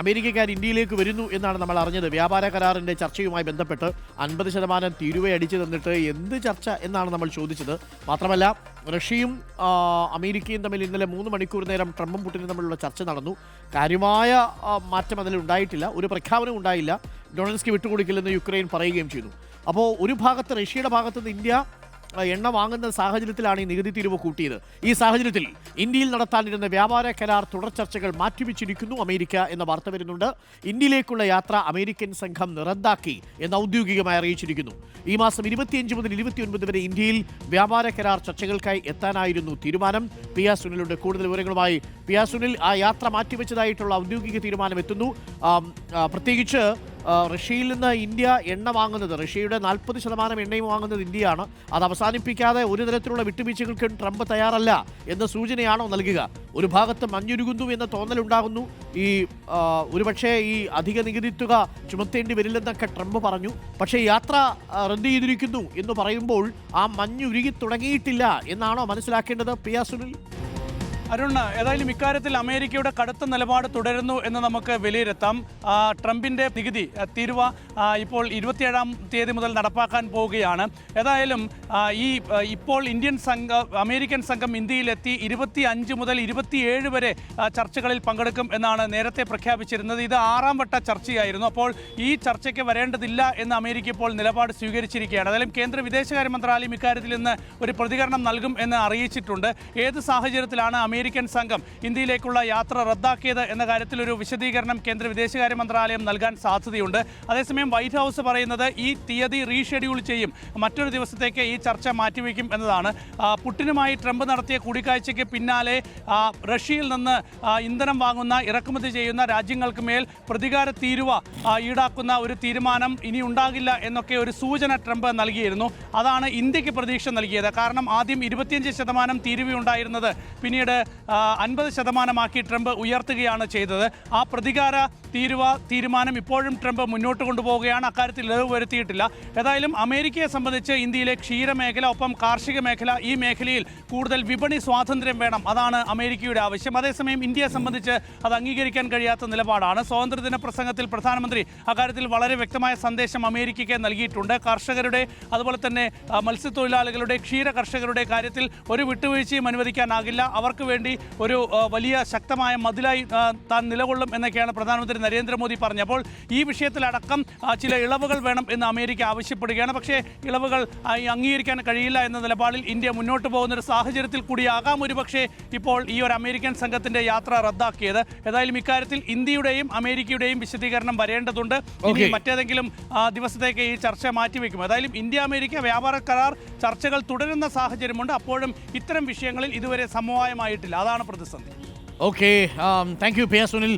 അമേരിക്കക്കാർ ഇന്ത്യയിലേക്ക് വരുന്നു എന്നാണ് നമ്മൾ അറിഞ്ഞത്. വ്യാപാര കരാറിന്റെ ചർച്ചയുമായി ബന്ധപ്പെട്ട് അൻപത് ശതമാനം തീരുവ അടിച്ചു തന്നിട്ട് എന്ത് ചർച്ച എന്നാണ് നമ്മൾ ചോദിച്ചത്. മാത്രമല്ല റഷ്യയും അമേരിക്കയും തമ്മിൽ ഇന്നലെ മൂന്ന് മണിക്കൂർ നേരം ട്രംപും പുട്ടിനും തമ്മിലുള്ള ചർച്ച നടന്നു. കാര്യമായ മാറ്റം അതിൽ ഉണ്ടായിട്ടില്ല. ഒരു പ്രഖ്യാപനം ഉണ്ടായില്ല. ഡൊണൽസ്കി വിട്ടുകൊടുക്കില്ലെന്ന് യുക്രൈൻ പറയുകയും ചെയ്തു. അപ്പോൾ ഒരു ഭാഗത്ത് റഷ്യയുടെ ഭാഗത്തുനിന്ന് ഇന്ത്യ എണ്ണ വാങ്ങുന്ന സാഹചര്യത്തിലാണ് ഈ നികുതി തീരുവ കൂട്ടിയത്. ഈ സാഹചര്യത്തിൽ ഇന്ത്യയിൽ നടത്താനിരുന്ന വ്യാപാര കരാർ തുടർ ചർച്ചകൾ മാറ്റിവെച്ചിരിക്കുന്നു അമേരിക്ക എന്ന വാർത്ത വരുന്നുണ്ട്. ഇന്ത്യയിലേക്കുള്ള യാത്ര അമേരിക്കൻ സംഘം റദ്ദാക്കി എന്ന് ഔദ്യോഗികമായി അറിയിച്ചിരിക്കുന്നു. ഈ മാസം ഇരുപത്തിയഞ്ച് മുതൽ ഇരുപത്തിയൊൻപത് വരെ ഇന്ത്യയിൽ വ്യാപാര കരാർ ചർച്ചകൾക്കായി എത്താനായിരുന്നു തീരുമാനം. പി ആർ സുനിലുണ്ട്. കൂടുതൽ വിവരങ്ങളുമായി പി ആർ സുനിൽ ആ യാത്ര മാറ്റിവെച്ചതായിട്ടുള്ള ഔദ്യോഗിക തീരുമാനം എത്തുന്നു ആം, പ്രത്യേകിച്ച് ആ, റഷ്യയിൽ നിന്ന് ഇന്ത്യ എണ്ണ വാങ്ങുന്നത് റഷ്യയുടെ നാൽപ്പത് ശതമാനം എണ്ണയും വാങ്ങുന്നത് ഇന്ത്യയാണ്. അത് അവസാനിപ്പിക്കാതെ ഒരു തരത്തിലുള്ള വിട്ടുവീഴ്ചകൾക്കും ട്രംപ് തയ്യാറല്ല എന്ന സൂചനയാണോ നൽകുക? ഒരു ഭാഗത്ത് മഞ്ഞുരുകുന്നു എന്ന തോന്നലുണ്ടാകുന്നു. ഈ ഒരുപക്ഷെ ഈ അധിക നികുതി തുക ചുമത്തേണ്ടി വരില്ലെന്നൊക്കെ ട്രംപ് പറഞ്ഞു. പക്ഷേ യാത്ര റദ്ദ് ചെയ്തിരിക്കുന്നു എന്ന് പറയുമ്പോൾ ആ മഞ്ഞുരുകി തുടങ്ങിയിട്ടില്ല എന്നാണോ മനസ്സിലാക്കേണ്ടത്? പി സുനിൽ? അരുൺ ഏതായാലും ഇക്കാര്യത്തിൽ അമേരിക്കയുടെ കടുത്ത നിലപാട് തുടരുന്നു എന്ന് നമുക്ക് വിലയിരുത്താം. ട്രംപിന്റെ നികുതി തീരുവ ഇപ്പോൾ ഇരുപത്തിയേഴാം തീയതി മുതൽ നടപ്പാക്കാൻ പോവുകയാണ്. ഏതായാലും ഈ ഇപ്പോൾ ഇന്ത്യൻ സംഘം അമേരിക്കൻ സംഘം ഇന്ത്യയിലെത്തി ഇരുപത്തി അഞ്ച് മുതൽ ഇരുപത്തിയേഴ് വരെ ചർച്ചകളിൽ പങ്കെടുക്കും എന്നാണ് നേരത്തെ പ്രഖ്യാപിച്ചിരുന്നത്. ഇത് ആറാം വട്ട ചർച്ചയായിരുന്നു. അപ്പോൾ ഈ ചർച്ചയ്ക്ക് വരേണ്ടതില്ല എന്ന് അമേരിക്ക ഇപ്പോൾ നിലപാട് സ്വീകരിച്ചിരിക്കുകയാണ്. ഏതായാലും കേന്ദ്ര വിദേശകാര്യ മന്ത്രാലയം ഇക്കാര്യത്തിൽ ഇന്ന് ഒരു പ്രതികരണം നൽകും എന്ന് അറിയിച്ചിട്ടുണ്ട്. ഏത് സാഹചര്യത്തിലാണ് അമേരിക്കൻ സംഘം ഇന്ത്യയിലേക്കുള്ള യാത്ര റദ്ദാക്കിയത് എന്ന കാര്യത്തിൽ ഒരു വിശദീകരണം കേന്ദ്ര വിദേശകാര്യ മന്ത്രാലയം നൽകാൻ സാധ്യതയുണ്ട്. അതേസമയം വൈറ്റ് ഹൗസ് പറയുന്നത് ഈ തീയതി റീഷെഡ്യൂൾ ചെയ്യും. മറ്റൊരു ദിവസത്തേക്ക് ഈ ചർച്ച മാറ്റിവെക്കും എന്നതാണ്. പുട്ടിനുമായി ട്രംപ് നടത്തിയ കൂടിക്കാഴ്ചയ്ക്ക് പിന്നാലെ റഷ്യയിൽ നിന്ന് ഇന്ധനം വാങ്ങുന്ന ഇറക്കുമതി ചെയ്യുന്ന രാജ്യങ്ങൾക്ക് മേൽ പ്രതികാര തീരുവ ഈടാക്കുന്ന ഒരു തീരുമാനം ഇനി ഉണ്ടാകില്ല എന്നൊക്കെ ഒരു സൂചന ട്രംപ് നൽകിയിരുന്നു. അതാണ് ഇന്ത്യയ്ക്ക് പ്രതീക്ഷ നൽകിയത്. കാരണം ആദ്യം ഇരുപത്തിയഞ്ച് ശതമാനം തീരുവ ഉണ്ടായിരുന്നത് പിന്നീട് അൻപത് ശതമാനമാക്കി ട്രംപ് ഉയർത്തുകയാണ് ചെയ്തത്. ആ പ്രതികാര തീരുവ തീരുമാനം ഇപ്പോഴും ട്രംപ് മുന്നോട്ട് കൊണ്ടുപോവുകയാണ്. അക്കാര്യത്തിൽ ഇളവ് വരുത്തിയിട്ടില്ല. ഏതായാലും അമേരിക്കയെ സംബന്ധിച്ച് ഇന്ത്യയിലെ ക്ഷീരമേഖല ഒപ്പം കാർഷിക മേഖല ഈ മേഖലയിൽ കൂടുതൽ വിപണി സ്വാതന്ത്ര്യം വേണം. അതാണ് അമേരിക്കയുടെ ആവശ്യം. അതേസമയം ഇന്ത്യയെ സംബന്ധിച്ച് അത് അംഗീകരിക്കാൻ കഴിയാത്ത നിലപാടാണ്. സ്വാതന്ത്ര്യദിന പ്രസംഗത്തിൽ പ്രധാനമന്ത്രി അക്കാര്യത്തിൽ വളരെ വ്യക്തമായ സന്ദേശം അമേരിക്കയ്ക്ക് നൽകിയിട്ടുണ്ട്. കർഷകരുടെ അതുപോലെ തന്നെ മത്സ്യത്തൊഴിലാളികളുടെ ക്ഷീര കർഷകരുടെ കാര്യത്തിൽ ഒരു വിട്ടുവീഴ്ചയും അനുവദിക്കാനാകില്ല. അവർക്ക് വേണ്ടി ഒരു വലിയ ശക്തമായ മതിലായി താൻ നിലകൊള്ളും എന്നൊക്കെയാണ് പ്രധാനമന്ത്രി നരേന്ദ്രമോദി പറഞ്ഞത്. അപ്പോൾ ഈ വിഷയത്തിലടക്കം ചില ഇളവുകൾ വേണം എന്ന് അമേരിക്ക ആവശ്യപ്പെടുകയാണ്. പക്ഷേ ഇളവുകൾ അംഗീകരിക്കാൻ കഴിയില്ല എന്ന നിലപാടിൽ ഇന്ത്യ മുന്നോട്ട് പോകുന്ന ഒരു സാഹചര്യത്തിൽ കൂടിയാകാം. ഒരുപക്ഷെ ഇപ്പോൾ ഈ ഒരു അമേരിക്കൻ സംഘത്തിന്റെ യാത്ര റദ്ദാക്കിയത്. ഏതായാലും ഇക്കാര്യത്തിൽ ഇന്ത്യയുടെയും അമേരിക്കയുടെയും വിശദീകരണം വരേണ്ടതുണ്ട്. ഇനി. മറ്റേതെങ്കിലും ദിവസത്തേക്ക് ഈ ചർച്ച മാറ്റിവെക്കും. ഏതായാലും ഇന്ത്യ അമേരിക്ക വ്യാപാര കരാർ ചർച്ചകൾ തുടരുന്ന സാഹചര്യമുണ്ട്. അപ്പോഴും ഇത്തരം വിഷയങ്ങളിൽ ഇതുവരെ സമവായമായിട്ടില്ല അതാണ് പ്രതിസന്ധി. Okay thank you P S Sunil